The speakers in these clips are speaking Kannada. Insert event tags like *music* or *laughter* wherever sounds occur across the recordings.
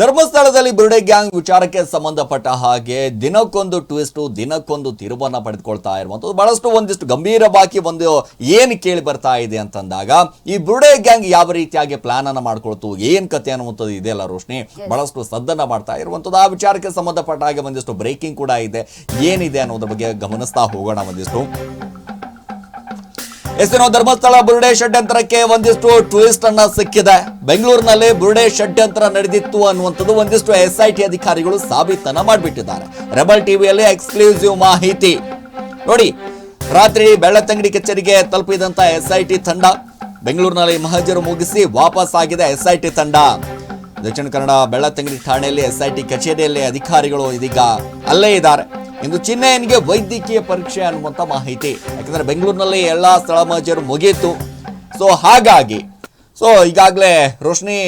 ಧರ್ಮಸ್ಥಳದಲ್ಲಿ ಬುರುಡೆ ಗ್ಯಾಂಗ್ ವಿಚಾರಕ್ಕೆ ಸಂಬಂಧಪಟ್ಟ ಹಾಗೆ ದಿನಕ್ಕೊಂದು ಟ್ವಿಸ್ಟ್ ದಿನಕ್ಕೊಂದು ತಿರುವನ್ನ ಪಡೆದುಕೊಳ್ತಾ ಇರುವಂತದ್ದು ಬಹಳಷ್ಟು ಒಂದಿಷ್ಟು ಗಂಭೀರ ಬಾಕಿ ಒಂದು ಏನು ಕೇಳಿ ಬರ್ತಾ ಇದೆ ಅಂತಂದಾಗ ಈ ಬುರುಡೆ ಗ್ಯಾಂಗ್ ಯಾವ ರೀತಿಯಾಗಿ ಪ್ಲಾನ್ ಅನ್ನ ಮಾಡ್ಕೊಳ್ತು ಏನು ಕತೆ ಅನ್ನುವಂಥದ್ದು ಇದೆಯಲ್ಲ ರೋಶ್ನಿ. ಬಹಳಷ್ಟು ಸದ್ದನ್ನ ಮಾಡ್ತಾ ಇರುವಂಥದ್ದು. ಆ ವಿಚಾರಕ್ಕೆ ಸಂಬಂಧಪಟ್ಟ ಹಾಗೆ ಒಂದಿಷ್ಟು ಬ್ರೇಕಿಂಗ್ ಕೂಡ ಇದೆ. ಏನಿದೆ ಅನ್ನೋದ್ರ ಬಗ್ಗೆ ಗಮನಿಸ್ತಾ ಹೋಗೋಣ ಒಂದಿಷ್ಟು. ಎಸ್ಟಿನೋ ಧರ್ಮಸ್ಥಳ ಬುರುಡೆ ಷಡ್ಯಂತ್ರಕ್ಕೆ ಒಂದಿಷ್ಟು ಟ್ವಿಸ್ಟ್ ಅನ್ನ ಸಿಕ್ಕಿದೆ. ಬೆಂಗಳೂರಿನಲ್ಲಿ ಬುರುಡೆ ಷಡ್ಯಂತ್ರ ನಡೆದಿತ್ತು ಅನ್ನುವಂಥದ್ದು ಒಂದಿಷ್ಟು ಎಸ್ ಐ ಟಿ ಅಧಿಕಾರಿಗಳು ಸಾಬೀತನ ಮಾಡಿಬಿಟ್ಟಿದ್ದಾರೆ. ರೆಬಲ್ ಟಿವಿಯಲ್ಲಿ ಎಕ್ಸ್ಕ್ಲೂಸಿವ್ ಮಾಹಿತಿ. ನೋಡಿ, ರಾತ್ರಿ ಬೆಳ್ಳತಂಗಡಿ ಕಚೇರಿಗೆ ತಲುಪಿದಂತ ಎಸ್ ಐ ಟಿ ತಂಡ. ಬೆಂಗಳೂರಿನಲ್ಲಿ ಮಹಜರು ಮುಗಿಸಿ ವಾಪಸ್ ಆಗಿದೆ ಎಸ್ ಐ ಟಿ ತಂಡ. ದಕ್ಷಿಣ ಕನ್ನಡ ಬೆಳ್ಳತಂಗಡಿ ಠಾಣೆಯಲ್ಲಿ ಎಸ್ ಐ ಟಿ ಕಚೇರಿಯಲ್ಲಿ ಅಧಿಕಾರಿಗಳು ಇದೀಗ ಅಲ್ಲೇ ಇದ್ದಾರೆ. ಇಂದು ಚಿನ್ನಯ್ಯನಿಗೆ ವೈದ್ಯಕೀಯ ಪರೀಕ್ಷೆ ಅನ್ನುವಂಥ ಮಾಹಿತಿ. ಯಾಕಂದರೆ ಬೆಂಗಳೂರಿನಲ್ಲಿ ಎಲ್ಲ ಸ್ಥಳ ಮುಗಿಯಿತು. ಸೊ ಹಾಗಾಗಿ ಸೊ ಈಗಾಗಲೇ ರೋಶ್ನಿ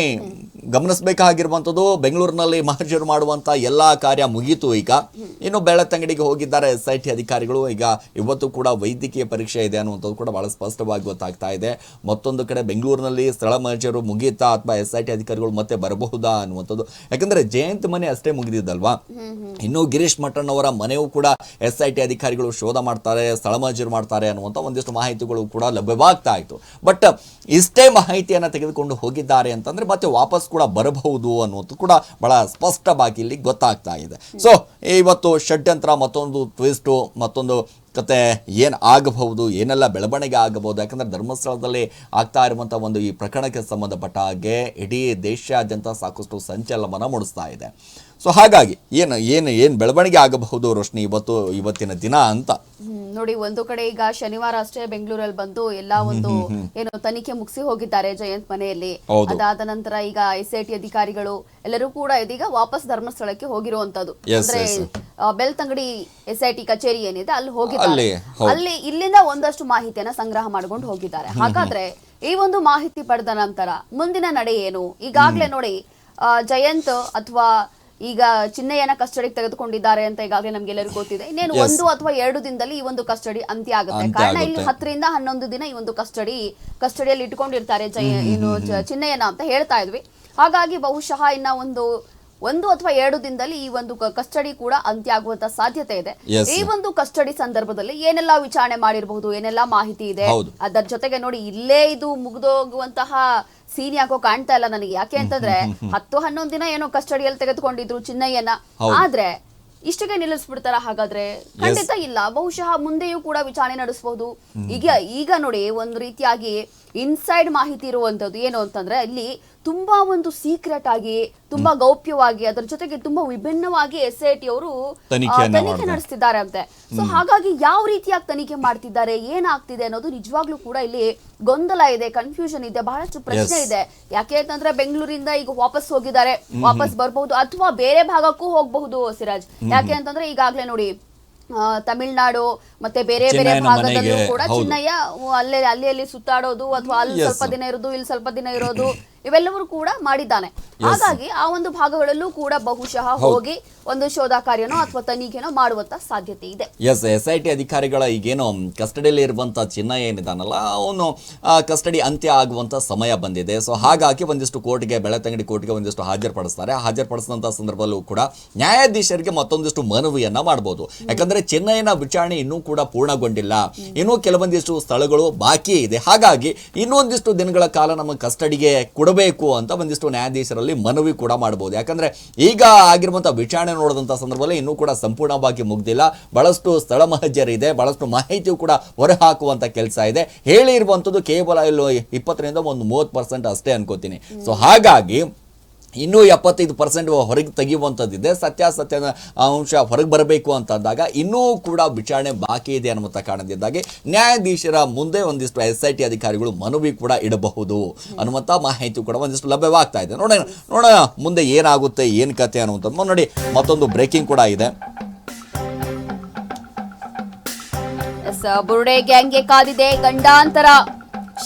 ಗಮನಿಸಬೇಕಾಗಿರುವಂಥದ್ದು, ಬೆಂಗಳೂರಿನಲ್ಲಿ ಮಹರ್ಜರು ಮಾಡುವಂತ ಎಲ್ಲಾ ಕಾರ್ಯ ಮುಗೀತು ಈಗ. ಇನ್ನು ಬೆಳ್ಳತಂಗಡಿಗೆ ಹೋಗಿದ್ದಾರೆ ಎಸ್ ಐ ಅಧಿಕಾರಿಗಳು. ಈಗ ಇವತ್ತು ಕೂಡ ವೈದ್ಯಕೀಯ ಪರೀಕ್ಷೆ ಇದೆ ಅನ್ನುವಂಥದ್ದು ಕೂಡ ಬಹಳ ಸ್ಪಷ್ಟವಾಗಿ ಗೊತ್ತಾಗ್ತಾ ಇದೆ. ಮತ್ತೊಂದು ಕಡೆ ಬೆಂಗಳೂರಿನಲ್ಲಿ ಸ್ಥಳ ಮಹರ್ಜರು ಮುಗಿಯುತ್ತಾ ಅಥವಾ ಎಸ್ ಐ ಅಧಿಕಾರಿಗಳು ಮತ್ತೆ ಬರಬಹುದಾ ಅನ್ನುವಂಥದ್ದು. ಯಾಕಂದ್ರೆ ಜಯಂತ್ ಮನೆ ಅಷ್ಟೇ ಮುಗಿದಿದ್ದಲ್ವಾ? ಇನ್ನು ಗಿರೀಶ್ ಮಠನ್ ಅವರ ಮನೆಯೂ ಕೂಡ ಎಸ್ ಐ ಟಿ ಅಧಿಕಾರಿಗಳು ಶೋಧ ಮಾಡ್ತಾರೆ, ಸ್ಥಳ ಮಹಜರು ಮಾಡ್ತಾರೆ ಅನ್ನುವಂಥ ಒಂದಿಷ್ಟು ಮಾಹಿತಿಗಳು ಕೂಡ ಲಭ್ಯವಾಗ್ತಾ ಇತ್ತು. ಬಟ್ ಇಷ್ಟೇ ಮಾಹಿತಿಯನ್ನ ತೆಗೆದುಕೊಂಡು ಹೋಗಿದ್ದಾರೆ ಅಂತಂದ್ರೆ ಮತ್ತೆ ವಾಪಸ್ ಕೂಡ ಬರಬಹುದು ಅನ್ನುವಂಥದ್ದು ಕೂಡ ಬಹಳ ಸ್ಪಷ್ಟವಾಗಿ ಇಲ್ಲಿ ಗೊತ್ತಾಗ್ತಾ ಇದೆ. ಸೊ ಇವತ್ತು ಷಡ್ಯಂತ್ರ ಮತ್ತೊಂದು ಟ್ವಿಸ್ಟು ಮತ್ತೊಂದು ಕತೆ ಏನು ಆಗಬಹುದು, ಏನೆಲ್ಲ ಬೆಳವಣಿಗೆ ಆಗಬಹುದು, ಯಾಕಂದರೆ ಧರ್ಮಸ್ಥಳದಲ್ಲಿ ಆಗ್ತಾ ಇರುವಂಥ ಒಂದು ಈ ಪ್ರಕರಣಕ್ಕೆ ಸಂಬಂಧಪಟ್ಟ ಹಾಗೆ ಇಡೀ ದೇಶಾದ್ಯಂತ ಸಾಕಷ್ಟು ಸಂಚಲನವನ್ನು ಮೂಡಿಸ್ತಾ ಇದೆ. ಸೊ ಹಾಗಾಗಿ ಏನು ಏನು ಏನು ಬೆಳವಣಿಗೆ ಆಗಬಹುದು ರೋಶ್ನಿ ಇವತ್ತು ಇವತ್ತಿನ ದಿನ ಅಂತ? ನೋಡಿ ಒಂದು ಕಡೆ ಈಗ ಶನಿವಾರ ಅಷ್ಟೇ ಬೆಂಗಳೂರಲ್ಲಿ ಬಂದು ಎಲ್ಲಾ ಒಂದು ಏನು ತನಿಖೆ ಮುಗಿಸಿ ಹೋಗಿದ್ದಾರೆ ಜಯಂತ್ ಮನೆಯಲ್ಲಿ. ಅದಾದ ನಂತರ ಈಗ ಎಸ್ ಐ ಟಿ ಅಧಿಕಾರಿಗಳು ಎಲ್ಲರೂ ಕೂಡ ಇದೀಗ ವಾಪಸ್ ಧರ್ಮಸ್ಥಳಕ್ಕೆ ಹೋಗಿರುವಂತದ್ದು. ಅಂದ್ರೆ ಬೆಳ್ತಂಗಡಿ ಎಸ್ ಐ ಟಿ ಕಚೇರಿ ಏನಿದೆ ಅಲ್ಲಿ ಹೋಗಿದ್ದಾರೆ. ಅಲ್ಲಿ, ಇಲ್ಲಿಂದ ಒಂದಷ್ಟು ಮಾಹಿತಿಯನ್ನ ಸಂಗ್ರಹ ಮಾಡ್ಕೊಂಡು ಹೋಗಿದ್ದಾರೆ. ಹಾಗಾದ್ರೆ ಈ ಒಂದು ಮಾಹಿತಿ ಪಡೆದ ನಂತರ ಮುಂದಿನ ನಡೆ ಏನು? ಈಗಾಗ್ಲೇ ನೋಡಿ ಜಯಂತ್ ಅಥವಾ ಈಗ ಚಿನ್ನಯ್ಯನ ಕಸ್ಟಡಿಗೆ ತೆಗೆದುಕೊಂಡಿದ್ದಾರೆ ಅಂತ ಈಗಾಗಲೇ ನಮ್ಗೆಲ್ಲರಿಗೂ ಗೊತ್ತಿದೆ ಇನ್ನೇನು. ಒಂದು ಅಥವಾ ಎರಡು ದಿನದಲ್ಲಿ ಈ ಒಂದು ಕಸ್ಟಡಿ ಅಂತ್ಯ ಆಗುತ್ತೆ ಕಾರಣ ಇಲ್ಲಿ. ಹತ್ತರಿಂದ ಹನ್ನೊಂದು ದಿನ ಈ ಒಂದು ಕಸ್ಟಡಿ ಕಸ್ಟಡಿಯಲ್ಲಿ ಇಟ್ಕೊಂಡಿರ್ತಾರೆ ಜಯ ಏನು ಚಿನ್ನಯ್ಯನ ಅಂತ ಹೇಳ್ತಾ ಇದ್ವಿ ಹಾಗಾಗಿ ಬಹುಶಃ ಇನ್ನ ಒಂದು ಒಂದು ಅಥವಾ ಎರಡು ದಿನದಲ್ಲಿ ಈ ಒಂದು ಕಸ್ಟಡಿ ಕೂಡ ಅಂತ್ಯ ಆಗುವಂತ ಸಾಧ್ಯತೆ ಇದೆ. ಈ ಒಂದು ಕಸ್ಟಡಿ ಸಂದರ್ಭದಲ್ಲಿ ಏನೆಲ್ಲಾ ವಿಚಾರಣೆ ಮಾಡಿರಬಹುದು ಏನೆಲ್ಲಾ ಮಾಹಿತಿ ಇದೆ. ಅದರ ಜೊತೆಗೆ ನೋಡಿ ಇಲ್ಲೇ ಇದು ಮುಗಿದೋಗುವಂತಹ ಸೀನ್ ಯಾಕೋ ಕಾಣ್ತಾ ಇಲ್ಲ ನನಗೆ. ಯಾಕೆ ಅಂತಂದ್ರೆ *laughs* ಹತ್ತು ಹನ್ನೊಂದು ದಿನ ಏನೋ ಕಸ್ಟಡಿಯಲ್ಲಿ ತೆಗೆದುಕೊಂಡಿದ್ರು ಚಿನ್ನಯ್ಯನ. ಆದ್ರೆ ಇಷ್ಟಕ್ಕೆ ನಿಲ್ಲಿಸ್ಬಿಡ್ತಾರ ಹಾಗಾದ್ರೆ? ಖಂಡಿತ ಇಲ್ಲ. ಬಹುಶಃ ಮುಂದೆಯೂ ಕೂಡ ವಿಚಾರಣೆ ನಡೆಸಬಹುದು. ಈಗ ಈಗ ನೋಡಿ ಒಂದು ರೀತಿಯಾಗಿ ಇನ್ಸೈಡ್ ಮಾಹಿತಿ ಇರುವಂತದ್ದು ಏನು ಅಂತಂದ್ರೆ ಇಲ್ಲಿ ತುಂಬಾ ಒಂದು ಸೀಕ್ರೆಟ್ ಆಗಿ ತುಂಬಾ ಗೌಪ್ಯವಾಗಿ ಅದರ ಜೊತೆಗೆ ತುಂಬಾ ವಿಭಿನ್ನವಾಗಿ ಎಸ್ ಐ ಟಿ ಅವರು ತನಿಖೆ. ನಡೆಸ್ತಿದ್ದಾರೆ ಅಂತೆ. ಸೊ ಹಾಗಾಗಿ ಯಾವ ರೀತಿಯಾಗಿ ತನಿಖೆ ಮಾಡ್ತಿದ್ದಾರೆ ಏನಾಗ್ತಿದೆ ಅನ್ನೋದು ನಿಜವಾಗ್ಲೂ ಕೂಡ ಇಲ್ಲಿ ಗೊಂದಲ ಇದೆ ಕನ್ಫ್ಯೂಷನ್ ಇದೆ ಬಹಳಷ್ಟು ಪ್ರಶ್ನೆ ಇದೆ. ಯಾಕೆ ಅಂತಂದ್ರೆ ಬೆಂಗಳೂರಿಂದ ಈಗ ವಾಪಸ್ ಹೋಗಿದ್ದಾರೆ. ವಾಪಸ್ ಬರಬಹುದು ಅಥವಾ ಬೇರೆ ಭಾಗಕ್ಕೂ ಹೋಗಬಹುದು ಸಿರಾಜ್. ಯಾಕೆ ಅಂತಂದ್ರೆ ಈಗಾಗ್ಲೇ ನೋಡಿ ತಮಿಳ್ನಾಡು ಮತ್ತೆ ಬೇರೆ ಬೇರೆ ಭಾಗದಲ್ಲೂ ಕೂಡ. ಚಿನ್ನಯ್ಯ ಅಲ್ಲೇ ಅಲ್ಲಿ ಅಲ್ಲಿ ಸುತ್ತಾಡೋದು ಅಥವಾ ಅಲ್ಲಿ ಸ್ವಲ್ಪ ದಿನ ಇರೋದು ಇಲ್ಲಿ ಸ್ವಲ್ಪ ದಿನ ಇರೋದು. *clears throat* ಇವೆಲ್ಲವೂ ಕೂಡ ಮಾಡಿದ್ದಾನೆ. ಹಾಗಾಗಿ ಆ ಒಂದು ಭಾಗಗಳಲ್ಲೂ ಕೂಡ ಬಹುಶಃ ಹೋಗಿ ಒಂದು ಶೋಧ ಕಾರ್ಯನೋ ಅಥವಾ ತನಿಖೆನೋ ಮಾಡುವಂತ ಸಾಧ್ಯತೆ ಇದೆ. ಎಸ್ ಎಸ್ ಐ ಟಿ ಅಧಿಕಾರಿಗಳ ಈಗೇನು ಕಸ್ಟಡಿಯಲ್ಲಿ ಇರುವಂತ ಚಿನ್ನ ಏನಿದಾನಲ್ಲ ಅವನು ಕಸ್ಟಡಿ ಅಂತ್ಯ ಆಗುವಂತ ಸಮಯ ಬಂದಿದೆ. ಸೊ ಹಾಗಾಗಿ ಒಂದಿಷ್ಟು ಕೋರ್ಟ್ಗೆ ಬೆಳತಂಗಡಿ ಕೋರ್ಟ್ಗೆ ಒಂದಿಷ್ಟು ಹಾಜರುಪಡಿಸ್ತಾರೆ. ಹಾಜರುಪಡಿಸಿದಂಥ ಸಂದರ್ಭದಲ್ಲೂ ಕೂಡ ನ್ಯಾಯಾಧೀಶರಿಗೆ ಮತ್ತೊಂದಿಷ್ಟು ಮನವಿಯನ್ನ ಮಾಡಬಹುದು ಯಾಕಂದ್ರೆ ಚೆನ್ನೈನ ವಿಚಾರಣೆ ಇನ್ನೂ ಕೂಡ ಪೂರ್ಣಗೊಂಡಿಲ್ಲ. ಇನ್ನೂ ಕೆಲವೊಂದಿಷ್ಟು ಸ್ಥಳಗಳು ಬಾಕಿ ಇದೆ. ಹಾಗಾಗಿ ಇನ್ನೊಂದಿಷ್ಟು ದಿನಗಳ ಕಾಲ ನಮ್ಮ ಕಸ್ಟಡಿಗೆ ಕೊಡಬೇಕು ಅಂತ ಒಂದಿಷ್ಟು ನ್ಯಾಯಾಧೀಶರಲ್ಲಿ ಮನವಿ ಕೂಡ ಮಾಡಬಹುದು. ಯಾಕಂದ್ರೆ ಈಗ ಆಗಿರುವಂತಹ ವಿಚಾರಣೆ ನೋಡಿದಂಥ ಸಂದರ್ಭದಲ್ಲಿ ಇನ್ನೂ ಕೂಡ ಸಂಪೂರ್ಣವಾಗಿ ಮುಗ್ದಿಲ್ಲ. ಬಹಳಷ್ಟು ಸ್ಥಳ ಮಹಜರಿದೆ ಬಹಳಷ್ಟು ಮಾಹಿತಿಯು ಕೂಡ ಹೊರಹಾಕುವಂತ ಕೆಲಸ ಇದೆ. ಹೇಳಿರುವಂಥದ್ದು ಕೇವಲ ಇಲ್ಲಿ ಇಪ್ಪತ್ತರಿಂದ ಒಂದು ಮೂವತ್ತು ಪರ್ಸೆಂಟ್ ಅಷ್ಟೇ ಅನ್ಕೋತೀನಿ. ಸೊ ಹಾಗಾಗಿ ಇನ್ನೂ ಎಪ್ಪತ್ತೈದು ಪರ್ಸೆಂಟ್ ಹೊರಗೆ ತೆಗೆಯುವಂಥದ್ದಿದೆ. ಸತ್ಯಾಸತ್ಯನ ಅಂಶ ಹೊರಗೆ ಬರಬೇಕು ಅಂತಂದಾಗ ಇನ್ನೂ ಕೂಡ ವಿಚಾರಣೆ ಬಾಕಿ ಇದೆ ಅನ್ನುವಂಥ ಕಾರಣದಿಂದಾಗಿ ನ್ಯಾಯಾಧೀಶರ ಮುಂದೆ ಒಂದಿಷ್ಟು ಎಸ್ ಐ ಟಿ ಅಧಿಕಾರಿಗಳು ಮನವಿ ಕೂಡ ಇಡಬಹುದು ಅನ್ನುವಂಥ ಮಾಹಿತಿ ಕೂಡ ಒಂದಿಷ್ಟು ಲಭ್ಯವಾಗ್ತಾ ಇದೆ. ನೋಡೋಣ ನೋಡೋಣ ಮುಂದೆ ಏನಾಗುತ್ತೆ, ಏನು ಕತೆ ಅನ್ನುವಂಥದ್ದು. ನೋಡಿ, ಮತ್ತೊಂದು ಬ್ರೇಕಿಂಗ್ ಕೂಡ ಇದೆ. ಬುರುಡೆ ಗ್ಯಾಂಗ್ಗೆ ಕಾದಿದೆ ಗಂಡಾಂತರ.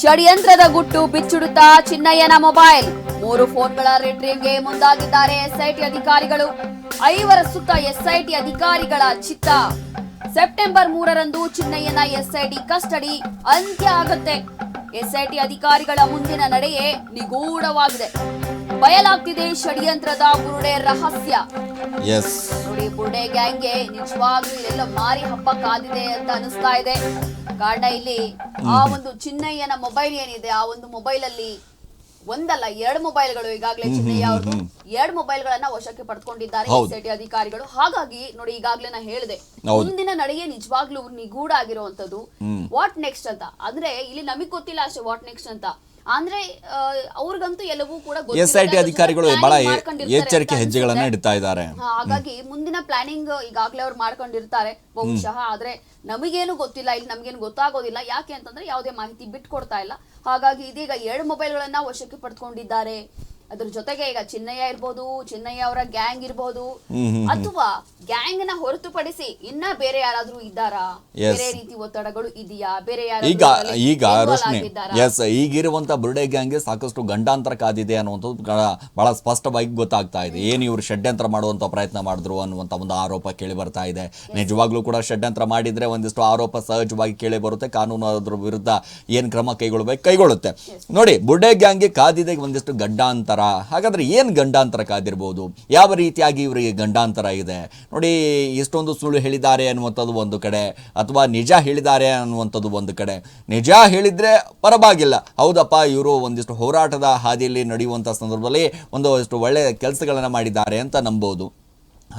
ಷಡ್ಯಂತ್ರದ ಗುಟ್ಟು ಬಿಚ್ಚಿಡುತ್ತಾ ಚಿನ್ನಯ್ಯನ ಮೊಬೈಲ್. ಮೂರು ಫೋನ್ಗಳ ರಿಟ್ರೀವ್ಗೆ ಮುಂದಾಗಿದ್ದಾರೆ ಎಸ್ಐಟಿ ಅಧಿಕಾರಿಗಳು. ಐವರ ಸುತ್ತ ಎಸ್ಐಟಿ ಅಧಿಕಾರಿಗಳ ಚಿತ್ತ. ಸೆಪ್ಟೆಂಬರ್ ಮೂರರಂದು ಚಿನ್ನಯ್ಯನ ಎಸ್ಐಟಿ ಕಸ್ಟಡಿ ಅಂತ್ಯ ಆಗುತ್ತೆ. ಎಸ್ಐಟಿ ಅಧಿಕಾರಿಗಳ ಮುಂದಿನ ನಡೆಯೇ ನಿಗೂಢವಾಗಿದೆ. ಬಯಲಾಗ್ತಿದೆ ಷಡ್ಯಂತ್ರದ ಬುರುಡೆ ರಹಸ್ಯ. ನೋಡಿ ಬುರುಡೆ ಗ್ಯಾಂಗ್ಗೆ ನಿಜವಾಗ್ಲೂ ಎಲ್ಲ ಮಾರಿ ಹಬ್ಬ ಕಾದಿದೆ ಅಂತ ಅನಿಸ್ತಾ ಇದೆ. ಕಾರಣ ಇಲ್ಲಿ ಆ ಒಂದು ಚಿನ್ನಯ್ಯನ ಮೊಬೈಲ್ ಏನಿದೆ ಆ ಒಂದು ಮೊಬೈಲ್ ಅಲ್ಲಿ ಒಂದಲ್ಲ ಎರಡು ಮೊಬೈಲ್ಗಳು ಈಗಾಗಲೇ ಚಿನ್ನಯ್ಯ ಅವರು ಎರಡು ಮೊಬೈಲ್ಗಳನ್ನ ವಶಕ್ಕೆ ಪಡೆದುಕೊಂಡಿದ್ದಾರೆ. ಎಸ್ಐಟಿ ಅಧಿಕಾರಿಗಳು. ಹಾಗಾಗಿ ನೋಡಿ ಈಗಾಗಲೇ ನಾ ಹೇಳಿದೆ. ಮುಂದಿನ ನಡೆಗೆ ನಿಜವಾಗ್ಲೂ ನಿಗೂಢ ಆಗಿರುವಂತದ್ದು ವಾಟ್ ನೆಕ್ಸ್ಟ್ ಅಂತ. ಅಂದ್ರೆ ಇಲ್ಲಿ ನಮಗ್ ಗೊತ್ತಿಲ್ಲ ಅಷ್ಟೇ ವಾಟ್ ನೆಕ್ಸ್ಟ್ ಅಂತ. ಅಂದ್ರೆ ಅವ್ರಿಗಂತೂ ಎಲ್ಲವೂ ಕೂಡ. ಎಸ್ ಐ ಟಿ ಅಧಿಕಾರಿಗಳು ಬಹಳ ಎಚ್ಚರಿಕೆ ಹೆಜ್ಜೆಗಳನ್ನ ಇಡ್ತಾ ಇದ್ದಾರೆ. ಹಾಗಾಗಿ ಮುಂದಿನ ಪ್ಲಾನಿಂಗ್ ಈಗಾಗಲೇ ಅವ್ರು ಮಾಡ್ಕೊಂಡಿರ್ತಾರೆ ಬಹುಶಃ. ಆದ್ರೆ ನಮಗೇನು ಗೊತ್ತಿಲ್ಲ ಇಲ್ಲಿ ನಮಗೇನು ಗೊತ್ತಾಗೋದಿಲ್ಲ. ಯಾಕೆ ಅಂತಂದ್ರೆ ಯಾವುದೇ ಮಾಹಿತಿ ಬಿಟ್ಕೊಡ್ತಾ ಇಲ್ಲ. ಹಾಗಾಗಿ ಇದೀಗ ಎರಡು ಮೊಬೈಲ್ಗಳನ್ನ ವಶಕ್ಕೆ ಪಡೆದುಕೊಂಡಿದ್ದಾರೆ ಅದ್ರ ಜೊತೆಗೆ ಈಗ ಚಿನ್ನಯ್ಯ ಇರ್ಬೋದು ಚಿನ್ನಯ್ಯ ಅವರ ಗ್ಯಾಂಗ್ ಇರ್ಬೋದು ಅಥವಾ ಗ್ಯಾಂಗ್ನ ಹೊರತುಪಡಿಸಿ ಇನ್ನ ಬೇರೆ ಯಾರಾದ್ರೂ ಇದ್ದಾರಾ? ಬೇರೆ ರೀತಿ ಒತ್ತಡಗಳು ಇದೆಯಾ? ಬೇರೆ ಈಗ ಈಗ ರೋಶ್ನಿ? ಎಸ್ ಈಗಿರುವಂತ ಬುರುಡೆ ಗ್ಯಾಂಗ್ಗೆ ಸಾಕಷ್ಟು ಗಂಡಾಂತರ ಕಾದಿದೆ ಅನ್ನುವಂಥದ್ದು ಬಹಳ- ಸ್ಪಷ್ಟವಾಗಿ ಗೊತ್ತಾಗ್ತಾ ಇದೆ. ಏನು ಇವರು ಷಡ್ಯಂತ್ರ ಮಾಡುವಂತ ಪ್ರಯತ್ನ ಮಾಡಿದ್ರು ಅನ್ನುವಂತ ಒಂದು ಆರೋಪ ಕೇಳಿ ಬರ್ತಾ ಇದೆ. ನಿಜವಾಗ್ಲೂ ಕೂಡ ಷಡ್ಯಂತ್ರ ಮಾಡಿದ್ರೆ ಒಂದಿಷ್ಟು ಆರೋಪ ಸಹಜವಾಗಿ ಕೇಳಿ ಬರುತ್ತೆ. ಕಾನೂನು ಅದ್ರ ವಿರುದ್ಧ ಏನ್ ಕ್ರಮ ಕೈಗೊಳ್ಬೇಕು ಕೈಗೊಳ್ಳುತ್ತೆ. ನೋಡಿ ಬುರ್ಡೆ ಗ್ಯಾಂಗ್ಗೆ ಕಾದಿದೆ ಒಂದಿಷ್ಟು ಗಂಡಾಂತರ ಹಾಗಾದರೆ ಏನು ಗಂಡಾಂತರ ಕಾದಿರ್ಬೋದು? ಯಾವ ರೀತಿಯಾಗಿ ಇವರಿಗೆ ಗಂಡಾಂತರ ಇದೆ? ನೋಡಿ ಎಷ್ಟೊಂದು ಸುಳ್ಳು ಹೇಳಿದ್ದಾರೆ ಅನ್ನುವಂಥದ್ದು ಒಂದು ಕಡೆ, ಅಥವಾ ನಿಜ ಹೇಳಿದ್ದಾರೆ ಅನ್ನುವಂಥದ್ದು ಒಂದು ಕಡೆ. ನಿಜ ಹೇಳಿದ್ರೆ ಪರವಾಗಿಲ್ಲ. ಹೌದಪ್ಪ, ಇವರು ಒಂದಿಷ್ಟು ಹೋರಾಟದ ಹಾದಿಯಲ್ಲಿ ನಡೆಯುವಂಥ ಸಂದರ್ಭದಲ್ಲಿ ಒಂದಷ್ಟು ಒಳ್ಳೆಯ ಕೆಲಸಗಳನ್ನು ಮಾಡಿದ್ದಾರೆ ಅಂತ ನಂಬೋದು.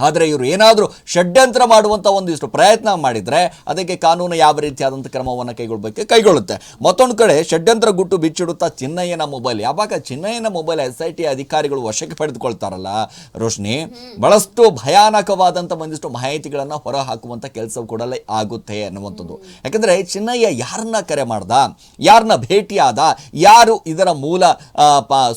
ಆದರೆ ಇವರು ಏನಾದರೂ ಷಡ್ಯಂತ್ರ ಮಾಡುವಂಥ ಒಂದಿಷ್ಟು ಪ್ರಯತ್ನ ಮಾಡಿದರೆ ಅದಕ್ಕೆ ಕಾನೂನು ಯಾವ ರೀತಿಯಾದಂಥ ಕ್ರಮವನ್ನು ಕೈಗೊಳ್ಳಬೇಕು ಕೈಗೊಳ್ಳುತ್ತೆ. ಮತ್ತೊಂದು ಕಡೆ ಷಡ್ಯಂತ್ರ ಗುಟ್ಟು ಬಿಚ್ಚಿಡುತ್ತಾ ಚಿನ್ನಯ್ಯನ ಮೊಬೈಲ್ ಯಾವಾಗ ಚಿನ್ನಯ್ಯನ ಮೊಬೈಲ್ ಎಸ್ ಐ ಟಿ ಅಧಿಕಾರಿಗಳು ವಶಕ್ಕೆ ಪಡೆದುಕೊಳ್ತಾರಲ್ಲ, ರೋಶ್ನಿ, ಬಹಳಷ್ಟು ಭಯಾನಕವಾದಂಥ ಒಂದಿಷ್ಟು ಮಾಹಿತಿಗಳನ್ನು ಹೊರ ಹಾಕುವಂಥ ಕೆಲಸ ಕೂಡ ಆಗುತ್ತೆ ಅನ್ನುವಂಥದ್ದು. ಯಾಕಂದರೆ ಚಿನ್ನಯ್ಯ ಯಾರನ್ನ ಕರೆ ಮಾಡ್ದ? ಯಾರನ್ನ ಭೇಟಿಯಾದ, ಯಾರು ಇದರ ಮೂಲ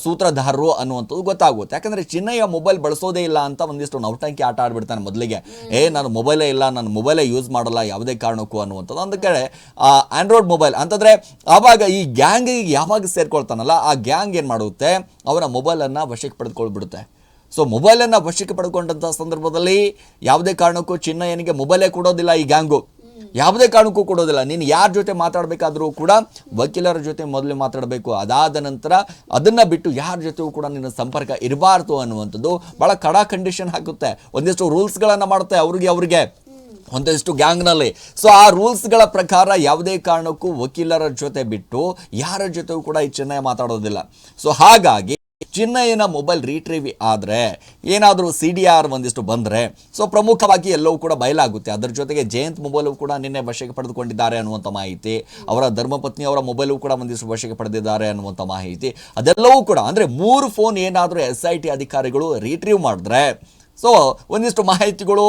ಸೂತ್ರಧಾರರು ಅನ್ನುವಂಥದ್ದು ಗೊತ್ತಾಗುತ್ತೆ. ಯಾಕಂದರೆ ಚಿನ್ನಯ್ಯ ಮೊಬೈಲ್ ಬಳಸೋದೇ ಇಲ್ಲ ಅಂತ ಒಂದಿಷ್ಟು ನೌಟಂಕಿ ಆಟ ಆಡ್ಬಿಡ್ತಾನೆ ಮೊದಲಿಗೆ. ಏ, ನಾನು ಮೊಬೈಲೇ ಇಲ್ಲ, ನಾನು ಮೊಬೈಲೇ ಯೂಸ್ ಮಾಡಲ್ಲ, ಯಾವುದೇ ಕಾರಣಕ್ಕೂ ಅನ್ನುವಂಥದ್ದು. ಒಂದು ಕಡೆ ಆಂಡ್ರಾಯ್ಡ್ ಮೊಬೈಲ್ ಅಂತಂದರೆ ಆವಾಗ ಈ ಗ್ಯಾಂಗಿಗೆ ಯಾವಾಗ ಸೇರ್ಕೊಳ್ತಾನಲ್ಲ, ಆ ಗ್ಯಾಂಗ್ ಏನು ಮಾಡುತ್ತೆ? ಅವರ ಮೊಬೈಲನ್ನು ವಶಕ್ಕೆ ಪಡೆದುಕೊಳ್ಬಿಡುತ್ತೆ. ಸೊ, ಮೊಬೈಲನ್ನು ವಶಕ್ಕೆ ಪಡ್ಕೊಂಡಂಥ ಸಂದರ್ಭದಲ್ಲಿ ಯಾವುದೇ ಕಾರಣಕ್ಕೂ ಚಿನ್ನಯ್ಯನಿಗೆ ಮೊಬೈಲೇ ಕೊಡೋದಿಲ್ಲ ಈ ಗ್ಯಾಂಗು. ಯಾವುದೇ ಕಾರಣಕ್ಕೂ ಕೊಡೋದಿಲ್ಲ. ನೀನು ಯಾರ ಜೊತೆ ಮಾತಾಡಬೇಕಾದರೂ ಕೂಡ ವಕೀಲರ ಜೊತೆ ಮೊದಲು ಮಾತಾಡಬೇಕು. ಅದಾದ ನಂತರ ಅದನ್ನ ಬಿಟ್ಟು ಯಾರ ಜೊತೆಗೂ ಕೂಡ ನಿನ್ನ ಸಂಪರ್ಕ ಇರಬಾರ್ದು ಅನ್ನುವಂಥದ್ದು ಭಾಳ ಕಡಾ ಕಂಡೀಷನ್ ಹಾಕುತ್ತೆ. ಒಂದಿಷ್ಟು ರೂಲ್ಸ್ಗಳನ್ನು ಮಾಡುತ್ತೆ ಅವ್ರಿಗೆ ಅವ್ರಿಗೆ. ಒಂದಷ್ಟು ಗ್ಯಾಂಗ್ನಲ್ಲಿ ಸೊ ಆ ರೂಲ್ಸ್ಗಳ ಪ್ರಕಾರ ಯಾವುದೇ ಕಾರಣಕ್ಕೂ ವಕೀಲರ ಜೊತೆ ಬಿಟ್ಟು ಯಾರ ಜೊತೆಗೂ ಕೂಡ ಈ ಚೆನ್ನೈ ಮಾತಾಡೋದಿಲ್ಲ. ಸೊ ಹಾಗಾಗಿ ಚಿನ್ನಯ್ಯನ ಮೊಬೈಲ್ ರೀಟ್ರೀವ್ ಆದರೆ ಏನಾದರೂ ಸಿ ಡಿ ಆರ್ ಒಂದಿಷ್ಟು ಬಂದರೆ, ಸೊ ಪ್ರಮುಖವಾಗಿ ಎಲ್ಲವೂ ಕೂಡ ಬಯಲಾಗುತ್ತೆ. ಅದರ ಜೊತೆಗೆ ಜಯಂತ್ ಮೊಬೈಲು ಕೂಡ ನಿನ್ನೆ ವಶಕ್ಕೆ ಪಡೆದುಕೊಂಡಿದ್ದಾರೆ ಅನ್ನುವಂಥ ಮಾಹಿತಿ, ಅವರ ಧರ್ಮಪತ್ನಿ ಅವರ ಮೊಬೈಲು ಕೂಡ ಒಂದಿಷ್ಟು ವಶಕ್ಕೆ ಪಡೆದಿದ್ದಾರೆ ಅನ್ನುವಂಥ ಮಾಹಿತಿ. ಅದೆಲ್ಲವೂ ಕೂಡ, ಅಂದರೆ ಮೂರು ಫೋನ್ ಏನಾದರೂ ಎಸ್ ಐ ಟಿ ಅಧಿಕಾರಿಗಳು ರೀಟ್ರೀವ್ ಮಾಡಿದ್ರೆ ಸೊ ಒಂದಿಷ್ಟು ಮಾಹಿತಿಗಳು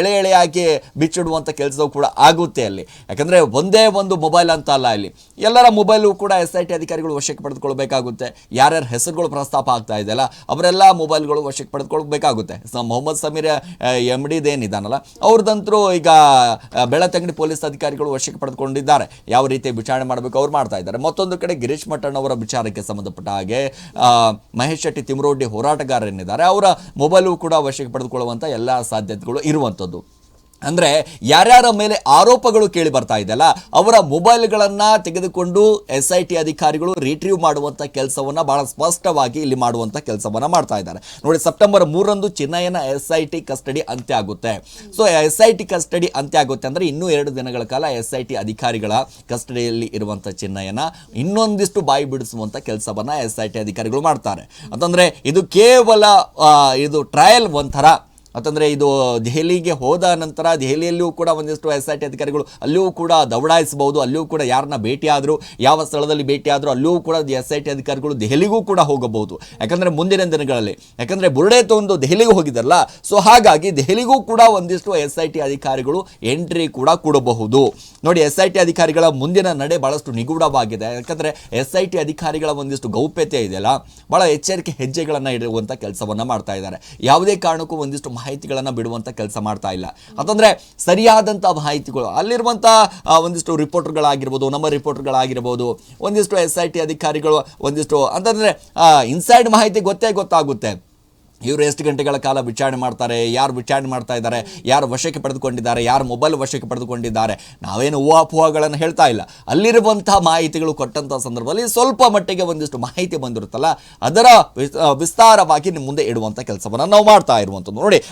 ಎಳೆ ಎಳೆ ಹಾಕಿ ಬಿಚ್ಚಿಡುವಂಥ ಕೆಲಸವೂ ಕೂಡ ಆಗುತ್ತೆ ಅಲ್ಲಿ. ಯಾಕಂದರೆ ಒಂದೇ ಒಂದು ಮೊಬೈಲ್ ಅಂತ ಅಲ್ಲ ಇಲ್ಲಿ. ಎಲ್ಲರ ಮೊಬೈಲು ಕೂಡ ಎಸ್ ಐ ಟಿ ಅಧಿಕಾರಿಗಳು ವಶಕ್ಕೆ ಪಡೆದುಕೊಳ್ಬೇಕಾಗುತ್ತೆ. ಯಾರ್ಯಾರ ಹೆಸರುಗಳು ಪ್ರಸ್ತಾಪ ಆಗ್ತಾ ಇದೆಯಲ್ಲ ಅವರೆಲ್ಲ ಮೊಬೈಲ್ಗಳು ವಶಕ್ಕೆ ಪಡೆದುಕೊಳ್ಬೇಕಾಗುತ್ತೆ. ಸೊ, ಮೊಹಮ್ಮದ್ ಸಮೀರ್ ಎಂ ಡಿದೇನಿದಾನಲ್ಲ ಅವ್ರದ್ದಂತರೂ ಈಗ ಬೆಳತಂಗಡಿ ಪೊಲೀಸ್ ಅಧಿಕಾರಿಗಳು ವಶಕ್ಕೆ ಪಡೆದುಕೊಂಡಿದ್ದಾರೆ. ಯಾವ ರೀತಿ ವಿಚಾರಣೆ ಮಾಡಬೇಕು ಅವ್ರು ಮಾಡ್ತಾ ಇದ್ದಾರೆ. ಮತ್ತೊಂದು ಕಡೆ ಗಿರೀಶ್ ಮಠಣ್ಣವರ ವಿಚಾರಕ್ಕೆ ಸಂಬಂಧಪಟ್ಟ ಹಾಗೆ ಮಹೇಶ್ ಶೆಟ್ಟಿ ತಿಮರೋಡ್ಡಿ ಹೋರಾಟಗಾರರೇನಿದ್ದಾರೆ ಅವರ ಮೊಬೈಲು ಕೂಡ ವಶಕ್ಕೆ ಪಡೆದುಕೊಳ್ಳುವಂಥ ಎಲ್ಲ ಸಾಧ್ಯತೆಗಳು ಇರುವಂಥದ್ದು. ಅಂದರೆ ಯಾರ್ಯಾರ ಮೇಲೆ ಆರೋಪಗಳು ಕೇಳಿ ಬರ್ತಾ ಇದೆಯಲ್ಲ ಅವರ ಮೊಬೈಲ್ಗಳನ್ನು ತೆಗೆದುಕೊಂಡು ಎಸ್ ಐ ಟಿ ಅಧಿಕಾರಿಗಳು ರಿಟ್ರೀವ್ ಮಾಡುವಂಥ ಕೆಲಸವನ್ನು ಬಹಳ ಸ್ಪಷ್ಟವಾಗಿ ಇಲ್ಲಿ ಮಾಡುವಂಥ ಕೆಲಸವನ್ನು ಮಾಡ್ತಾ ಇದ್ದಾರೆ. ನೋಡಿ, ಸೆಪ್ಟೆಂಬರ್ ಮೂರರಂದು ಚಿನ್ನಯ್ಯನ ಎಸ್ ಐ ಟಿ ಕಸ್ಟಡಿ ಅಂತ್ಯ ಆಗುತ್ತೆ so S I T custody ಅಂತ್ಯ ಆಗುತ್ತೆ ಅಂದರೆ ಇನ್ನೂ ಎರಡು ದಿನಗಳ ಕಾಲ ಎಸ್ ಐ ಟಿ ಅಧಿಕಾರಿಗಳ ಕಸ್ಟಡಿಯಲ್ಲಿ ಇರುವಂಥ ಚಿನ್ನಯ್ಯನ ಇನ್ನೊಂದಿಷ್ಟು ಬಾಯಿ ಬಿಡಿಸುವಂಥ ಕೆಲಸವನ್ನು ಎಸ್ ಐ ಟಿ ಅಧಿಕಾರಿಗಳು ಮಾಡ್ತಾರೆ. ಅಂತಂದರೆ ಇದು ಕೇವಲ ಇದು ಟ್ರಯಲ್ ಒಂಥರ ಅಂತಂದರೆ ಇದು ದೆಹಲಿಗೆ ಹೋದ ನಂತರ ದೆಹಲಿಯಲ್ಲಿಯೂ ಕೂಡ ಒಂದಿಷ್ಟು ಎಸ್ ಐ ಟಿ ಅಧಿಕಾರಿಗಳು ಅಲ್ಲಿಯೂ ಕೂಡ ದೌಡಾಯಿಸಬಹುದು, ಅಲ್ಲಿಯೂ ಕೂಡ ಯಾರನ್ನ ಭೇಟಿಯಾದರೂ ಯಾವ ಸ್ಥಳದಲ್ಲಿ ಭೇಟಿಯಾದರೂ ಅಲ್ಲಿಯೂ ಕೂಡ ಎಸ್ ಐ ಟಿ ಅಧಿಕಾರಿಗಳು ದೆಹಲಿಗೂ ಕೂಡ ಹೋಗಬಹುದು. ಯಾಕಂದರೆ ಮುಂದಿನ ದಿನಗಳಲ್ಲಿ, ಯಾಕಂದರೆ ಬುರುಡೆ ತೊಂದು ದೆಹಲಿಗೆ ಹೋಗಿದ್ದಲ್ಲ, ಸೊ ಹಾಗಾಗಿ ದೆಹಲಿಗೂ ಕೂಡ ಒಂದಿಷ್ಟು ಎಸ್ ಐ ಟಿ ಅಧಿಕಾರಿಗಳು ಎಂಟ್ರಿ ಕೂಡ ಕೊಡಬಹುದು. ನೋಡಿ, ಎಸ್ ಐ ಟಿ ಅಧಿಕಾರಿಗಳ ಮುಂದಿನ ನಡೆ ಬಹಳಷ್ಟು ನಿಗೂಢವಾಗಿದೆ. ಯಾಕಂದರೆ ಎಸ್ ಐ ಟಿ ಅಧಿಕಾರಿಗಳ ಒಂದಿಷ್ಟು ಗೌಪ್ಯತೆ ಇದೆಯಲ್ಲ, ಬಹಳ ಎಚ್ಚರಿಕೆ ಹೆಜ್ಜೆಗಳನ್ನು ಇಡುವಂಥ ಕೆಲಸವನ್ನು ಮಾಡ್ತಾ ಇದ್ದಾರೆ. ಯಾವುದೇ ಕಾರಣಕ್ಕೂ ಒಂದಿಷ್ಟು ಮಾಹಿತಿಗಳನ್ನು ಬಿಡುವಂಥ ಕೆಲಸ ಮಾಡ್ತಾ ಇಲ್ಲ. ಅಂತಂದರೆ ಸರಿಯಾದಂಥ ಮಾಹಿತಿಗಳು ಅಲ್ಲಿರುವಂಥ ಒಂದಿಷ್ಟು ರಿಪೋರ್ಟರ್ಗಳಾಗಿರ್ಬೋದು ನಮ್ಮ ರಿಪೋರ್ಟರ್ಗಳಾಗಿರ್ಬೋದು ಒಂದಿಷ್ಟು ಎಸ್ ಐ ಟಿ ಅಧಿಕಾರಿಗಳು, ಒಂದಿಷ್ಟು ಅಂತಂದರೆ ಇನ್ಸೈಡ್ ಮಾಹಿತಿ ಗೊತ್ತೇ ಗೊತ್ತಾಗುತ್ತೆ. ಇವರು ಎಷ್ಟು ಗಂಟೆಗಳ ಕಾಲ ವಿಚಾರಣೆ ಮಾಡ್ತಾರೆ, ಯಾರು ವಿಚಾರಣೆ ಮಾಡ್ತಾ ಇದ್ದಾರೆ, ಯಾರು ವಶಕ್ಕೆ ಪಡೆದುಕೊಂಡಿದ್ದಾರೆ, ಯಾರು ಮೊಬೈಲ್ ವಶಕ್ಕೆ ಪಡೆದುಕೊಂಡಿದ್ದಾರೆ, ನಾವೇನು ಊಹಾಪೋಹಗಳನ್ನು ಹೇಳ್ತಾ ಇಲ್ಲ. ಅಲ್ಲಿರುವಂಥ ಮಾಹಿತಿಗಳು ಕೊಟ್ಟಂಥ ಸಂದರ್ಭದಲ್ಲಿ ಸ್ವಲ್ಪ ಮಟ್ಟಿಗೆ ಒಂದಿಷ್ಟು ಮಾಹಿತಿ ಬಂದಿರುತ್ತಲ್ಲ, ಅದರ ವಿಸ್- ವಿಸ್ತಾರವಾಗಿ ನಿಮ್ಮ ಮುಂದೆ ಇಡುವಂಥ ಕೆಲಸವನ್ನು ನಾವು ಮಾಡ್ತಾ ಇರುವಂಥದ್ದು. ನೋಡಿ